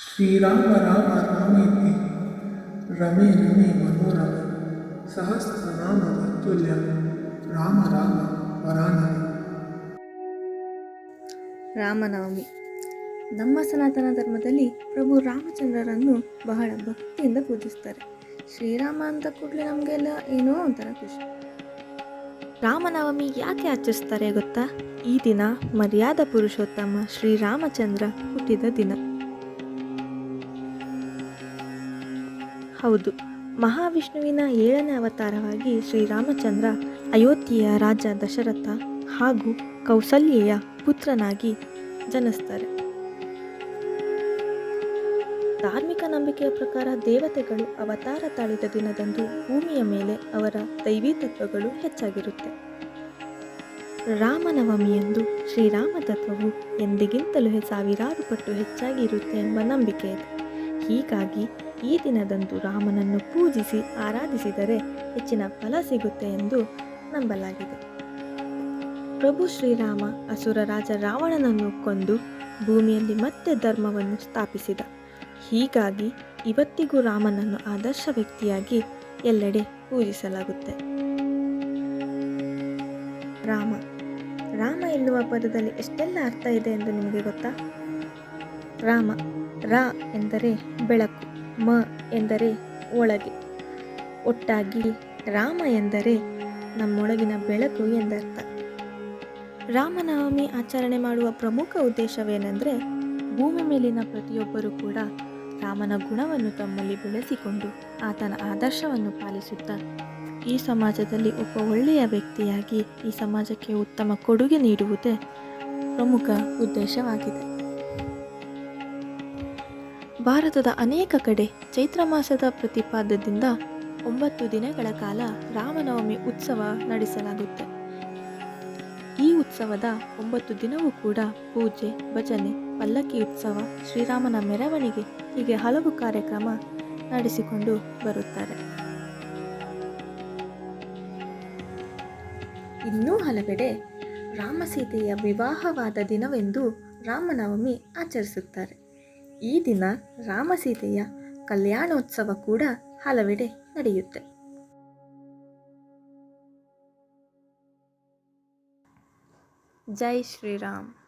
ಶ್ರೀರಾಮ ರಾಮ ರಾಮೇತಿ ರಮೇ ರಮೇ ಮನೋರಮ ಸಹಸ್ರನಾಮ ತತ್ತುಲ್ಯ ರಾಮ ರಾಮ ವರಾನಮಿ ರಾಮನವಮಿ. ನಮ್ಮ ಸನಾತನ ಧರ್ಮದಲ್ಲಿ ಪ್ರಭು ರಾಮಚಂದ್ರರನ್ನು ಬಹಳ ಭಕ್ತಿಯಿಂದ ಪೂಜಿಸ್ತಾರೆ. ಶ್ರೀರಾಮ ಅಂತ ಕೂಡಲೇ ನಮಗೆಲ್ಲ ಏನೋ ಒಂಥರ ಖುಷಿ. ರಾಮನವಮಿ ಯಾಕೆ ಆಚರಿಸ್ತಾರೆ ಗೊತ್ತಾ? ಈ ದಿನ ಮರ್ಯಾದ ಪುರುಷೋತ್ತಮ ಶ್ರೀರಾಮಚಂದ್ರ ಹುಟ್ಟಿದ ದಿನ. ಹೌದು. ಮಹಾವಿಷ್ಣುವಿನ ಏಳನೇ ಅವತಾರವಾಗಿ ಶ್ರೀರಾಮಚಂದ್ರ ಅಯೋಧ್ಯೆಯ ರಾಜ ದಶರಥ ಹಾಗೂ ಕೌಸಲ್ಯೆಯ ಪುತ್ರನಾಗಿ ಜನಿಸ್ತಾರೆ. ಧಾರ್ಮಿಕ ನಂಬಿಕೆಯ ಪ್ರಕಾರ ದೇವತೆಗಳು ಅವತಾರ ತಾಳಿದ ದಿನದಂದು ಭೂಮಿಯ ಮೇಲೆ ಅವರ ದೈವೀ ತತ್ವಗಳು ಹೆಚ್ಚಾಗಿರುತ್ತೆ. ರಾಮನವಮಿಯಂದು ಶ್ರೀರಾಮ ತತ್ವವು ಎಂದಿಗಿಂತಲೂ ಸಾವಿರಾರು ಪಟ್ಟು ಹೆಚ್ಚಾಗಿ ಇರುತ್ತೆ ಎಂಬ ನಂಬಿಕೆ ಇದೆ. ಹೀಗಾಗಿ ಈ ದಿನದಂದು ರಾಮನನ್ನು ಪೂಜಿಸಿ ಆರಾಧಿಸಿದರೆ ಹೆಚ್ಚಿನ ಫಲ ಸಿಗುತ್ತೆ ಎಂದು ನಂಬಲಾಗಿದೆ. ಪ್ರಭು ಶ್ರೀರಾಮ, ಅಸುರ ರಾಜ ರಾವಣನನ್ನು ಕೊಂದು ಭೂಮಿಯಲ್ಲಿ ಮತ್ತೆ ಧರ್ಮವನ್ನು ಸ್ಥಾಪಿಸಿದ. ಹೀಗಾಗಿ ಇವತ್ತಿಗೂ ರಾಮನನ್ನು ಆದರ್ಶ ವ್ಯಕ್ತಿಯಾಗಿ ಎಲ್ಲೆಡೆ ಪೂಜಿಸಲಾಗುತ್ತೆ. ರಾಮ ರಾಮ ಎನ್ನುವ ಪದದಲ್ಲಿ ಎಷ್ಟೆಲ್ಲ ಅರ್ಥ ಇದೆ ಎಂದು ನಿಮಗೆ ಗೊತ್ತಾ? ರಾಮ, ರಾ ಎಂದರೆ ಬೆಳಕು. ಮ ಎಂದರೆ ಒಳಗೆ. ಒಟ್ಟಾಗಿ ರಾಮ ಎಂದರೆ ನಮ್ಮೊಳಗಿನ ಬೆಳಕು ಎಂದರ್ಥ. ರಾಮನವಮಿ ಆಚರಣೆ ಮಾಡುವ ಪ್ರಮುಖ ಉದ್ದೇಶವೇನೆಂದರೆ ಭೂಮಿ ಮೇಲಿನ ಪ್ರತಿಯೊಬ್ಬರೂ ಕೂಡ ರಾಮನ ಗುಣವನ್ನು ತಮ್ಮಲ್ಲಿ ಬೆಳೆಸಿಕೊಂಡು ಆತನ ಆದರ್ಶವನ್ನು ಪಾಲಿಸುತ್ತಾ ಈ ಸಮಾಜದಲ್ಲಿ ಒಬ್ಬ ಒಳ್ಳೆಯ ವ್ಯಕ್ತಿಯಾಗಿ ಈ ಸಮಾಜಕ್ಕೆ ಉತ್ತಮ ಕೊಡುಗೆ ನೀಡುವುದೇ ಪ್ರಮುಖ ಉದ್ದೇಶವಾಗಿದೆ. ಭಾರತದ ಅನೇಕ ಕಡೆ ಚೈತ್ರ ಮಾಸದ ಪ್ರತಿಪಾದದಿಂದ ಒಂಬತ್ತು ದಿನಗಳ ಕಾಲ ರಾಮನವಮಿ ಉತ್ಸವ ನಡೆಸಲಾಗುತ್ತೆ. ಈ ಉತ್ಸವದ ಒಂಬತ್ತು ದಿನವೂ ಕೂಡ ಪೂಜೆ, ಭಜನೆ, ಪಲ್ಲಕ್ಕಿ ಉತ್ಸವ, ಶ್ರೀರಾಮನ ಮೆರವಣಿಗೆ ಹೀಗೆ ಹಲವು ಕಾರ್ಯಕ್ರಮ ನಡೆಸಿಕೊಂಡು ಬರುತ್ತಾರೆ. ಇನ್ನೂ ಹಲವೆಡೆ ರಾಮಸೀತೆಯ ವಿವಾಹವಾದ ದಿನವೆಂದು ರಾಮನವಮಿ ಆಚರಿಸುತ್ತಾರೆ. ಈ ದಿನ ರಾಮಸೀತೆಯ ಕಲ್ಯಾಣೋತ್ಸವ ಕೂಡ ಹಲವೆಡೆ ನಡೆಯುತ್ತೆ. ಜೈ ಶ್ರೀರಾಮ್.